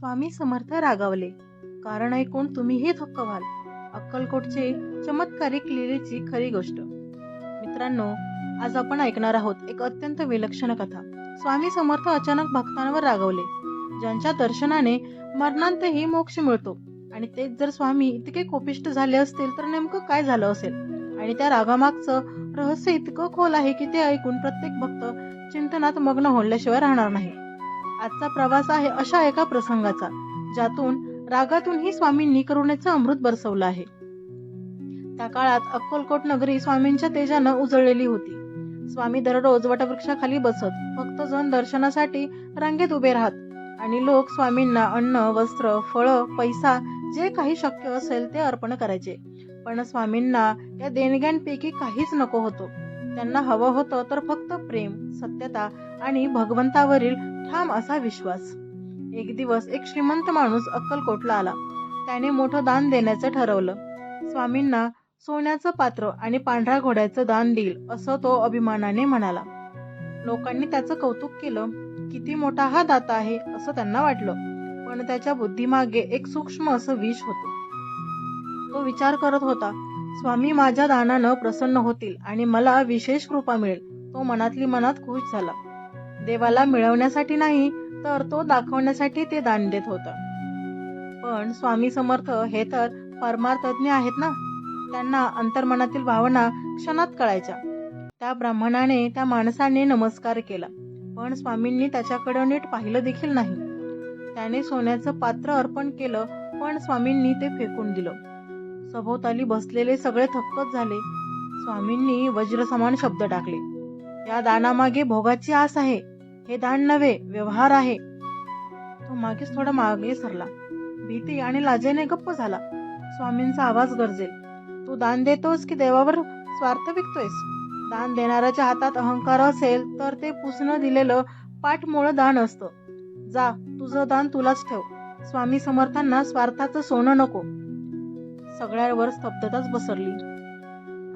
स्वामी समर्थ रागावले. कारण ऐकून तुम्हीही थक्क व्हाल. अक्कलकोटचे चमत्कारिक लिलेची खरी गोष्ट. मित्रांनो आज आपण ऐकणार आहोत एक अत्यंत विलक्षण कथा. स्वामी समर्थ अचानक भक्तांवर रागवले. ज्यांच्या दर्शनाने मरणांतही मोक्ष मिळतो. आणि तेच जर स्वामी इतके कोपिष्ट झाले असतील तर नेमकं काय झालं असेल? आणि त्या रागामागचं रहस्य इतकं खोल आहे की ते ऐकून प्रत्येक भक्त चिंतनात मग्न होण्याशिवाय राहणार नाही. आजचा प्रवास आहे अशा एका प्रसंगाचा ज्यातून रागातूनही स्वामींनी करुणेचं अमृत बरसवलं आहे. त्या काळात अक्कलकोट नगरी स्वामींच्या तेजानं उजळलेली होती. स्वामी दररोज वटवृक्षाखाली बसत फक्त जण दर्शनासाठी रांगेत उभे राहत आणि लोक स्वामींना अन्न वस्त्र फळं पैसा जे काही शक्य असेल ते अर्पण करायचे. पण स्वामींना या देणग्यांपैकी काहीच नको होतं. त्यांना हवं होतं तर फक्त प्रेम सत्यता आणि भगवंतावरील ठाम असा विश्वास. एक दिवस एक श्रीमंत माणूस अक्कलकोटला आला. त्याने मोठं दान देण्याचं ठरवलं. स्वामींना सोन्याचं पात्र आणि पांढऱ्या घोड्याचं दान देईल असं तो अभिमानाने म्हणाला. लोकांनी त्याचं कौतुक केलं. किती मोठा हा दाता आहे असं त्यांना वाटलं. पण त्याच्या बुद्धीमागे एक सूक्ष्म असं विष होतं. तो विचार करत होता स्वामी माझ्या दानानं प्रसन्न होतील आणि मला विशेष कृपा मिळेल. तो मनातली मनात खुश झाला. देवाला मिळवण्यासाठी नाही तर तो दाखवण्यासाठी ते दान देत होता. पण स्वामी समर्थ हे तर परमार्थज्ञ आहेत ना? त्यांना अंतर्मनातील भावना क्षणात कळायच्या. त्या ब्राह्मणाने त्या माणसाने नमस्कार केला. पण स्वामींनी त्याच्याकडे नीट पाहिलं देखील नाही. त्याने सोन्याचं पात्र अर्पण केलं पण स्वामींनी ते फेकून दिलं. सभोवताली बसलेले सगळे थक्कच झाले. स्वामींनी वज्रसमान शब्द टाकले. या दानामागे भोगाची आस आहे. हे दान नव्हे व्यवहार आहे. तो मागेच थोडा मागे सरला. भीती आणि लाजेने गप्प झाला. स्वामींचा आवाज गरजेल. तू दान देतोस की देवावर स्वार्थ विकतोयस? दान देणाऱ्याच्या हातात अहंकार असेल तर ते पुसणं दिलेलं पाठमोळ दान असतं. जा तुझं दान तुलाच ठेव. स्वामी समर्थांना स्वार्थाचं सोनं नको. सगळ्यावर स्तब्धताच बसरली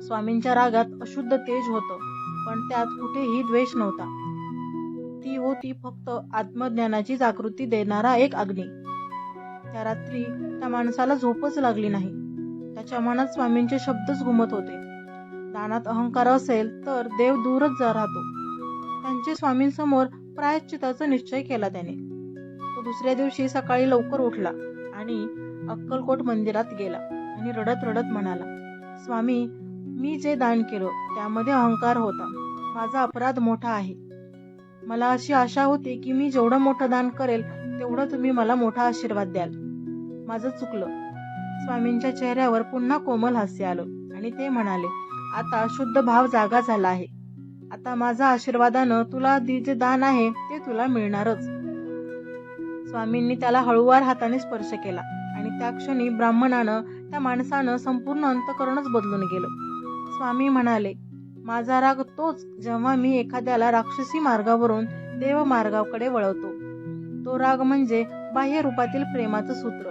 स्वामींच्या रागात अशुद्ध तेज होतं. पण त्यात कुठेही द्वेष नव्हता. ती होती फक्त आत्मज्ञानाची जागृती देणारा एक अग्नी. त्या रात्री त्या माणसाला झोपच लागली नाही. त्याच्या मनात स्वामींचे शब्दच घुमत होते. दानात अहंकार असेल तर देव दूरच जा राहतो. त्यांचे स्वामींसमोर प्रायश्चिताचा निश्चय केला त्याने. तो दुसऱ्या दिवशी सकाळी लवकर उठला आणि अक्कलकोट मंदिरात गेला आणि रडत रडत म्हणाला स्वामी मी जे दान केलं त्यामध्ये अहंकार होता. माझा अपराध मोठा आहे. मला अशी आशा होती की मी जेवढं मोठं दान करेल तेवढं तुम्ही मला मोठा आशीर्वाद द्याल. माझं चुकलं. स्वामींच्या चेहऱ्यावर पुन्हा कोमल हास्य आलं आणि ते म्हणाले आता शुद्ध भाव जागा झाला आहे. आता माझा आशीर्वादानं तुला जे दान आहे ते तुला मिळणारच. स्वामींनी त्याला हळूवार हाताने स्पर्श केला आणि त्या क्षणी ब्राह्मणानं त्या माणसानं संपूर्ण अंतकरणच बदलून गेलं. स्वामी म्हणाले माझा राग तोच जेव्हा मी एखाद्याला राक्षसी मार्गावरून देव मार्गाकडे वळवतो. तो राग म्हणजे बाह्य रूपातील प्रेमाचं सूत्र.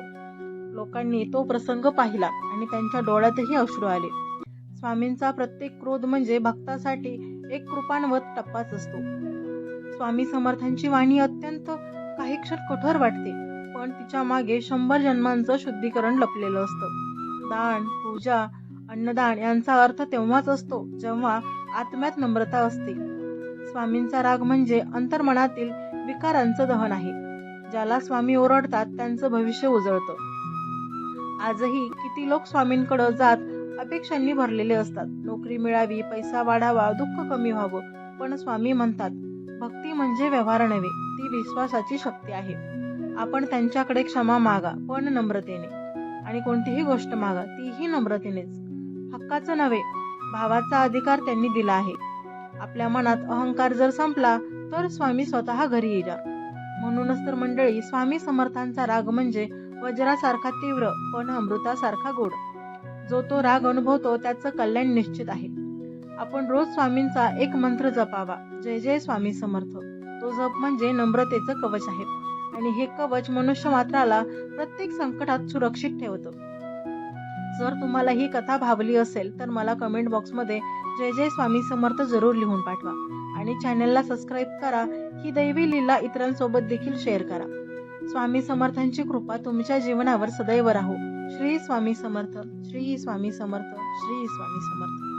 लोकांनी तो प्रसंग पाहिला आणि त्यांच्या डोळ्यातही अश्रू आले. स्वामींचा प्रत्येक क्रोध म्हणजे भक्तासाठी एक कृपाणवत टप्पाच असतो. स्वामी समर्थांची वाणी अत्यंत काही क्षण कठोर वाटते पण तिच्यामागे शंभर जन्मांचं शुद्धीकरण लपलेलं असतं. दान पूजा अन्नदान यांचा अर्थ तेव्हाच असतो जेव्हा आत्म्यात नम्रता असते. स्वामींचा राग म्हणजे अंतर्मनातील विकारांचं दहन आहे. ज्याला स्वामी ओरडतात त्यांचं भविष्य उजळतं. आजही किती लोक स्वामींकडे जात अपेक्षांनी भरलेले असतात. नोकरी मिळावी पैसा वाढावा दुःख कमी व्हावं पण स्वामी म्हणतात भक्ती म्हणजे व्यवहार नव्हे ती विश्वासाची शक्ती आहे. आपण त्यांच्याकडे क्षमा मागा पण नम्रतेने. आणि कोणतीही गोष्ट मागा तीही नम्रतेनेच. हक्काचं नव्हे भावाचा अधिकार त्यांनी दिला आहे. आपल्या मनात अहंकार जर संपला तर स्वामी स्वतः घरी येणार म्हणूनच तर मंडळी स्वामी समर्थांचा राग म्हणजे वज्रासारखा तीव्र पण अमृतासारखा गोड. जो तो राग अनुभवतो त्याचं कल्याण निश्चित आहे. आपण रोज स्वामींचा एक मंत्र जपावा. जय जय स्वामी समर्थ. तो जप म्हणजे नम्रतेचं कवच आहे. आणि हे कवच मनुष्य मात्राला प्रत्येक संकटात सुरक्षित ठेवतं. जर तुम्हाला ही कथा भावली असेल तर मला कमेंट बॉक्समध्ये जय जय स्वामी समर्थ जरूर लिहून पाठवा. आणि चॅनलला सबस्क्राईब करा. ही दैवी लीला इतरांसोबत देखील शेअर करा. स्वामी समर्थांची कृपा तुमच्या जीवनावर सदैव राहो. श्री स्वामी समर्थ श्री स्वामी समर्थ श्री स्वामी समर्थ.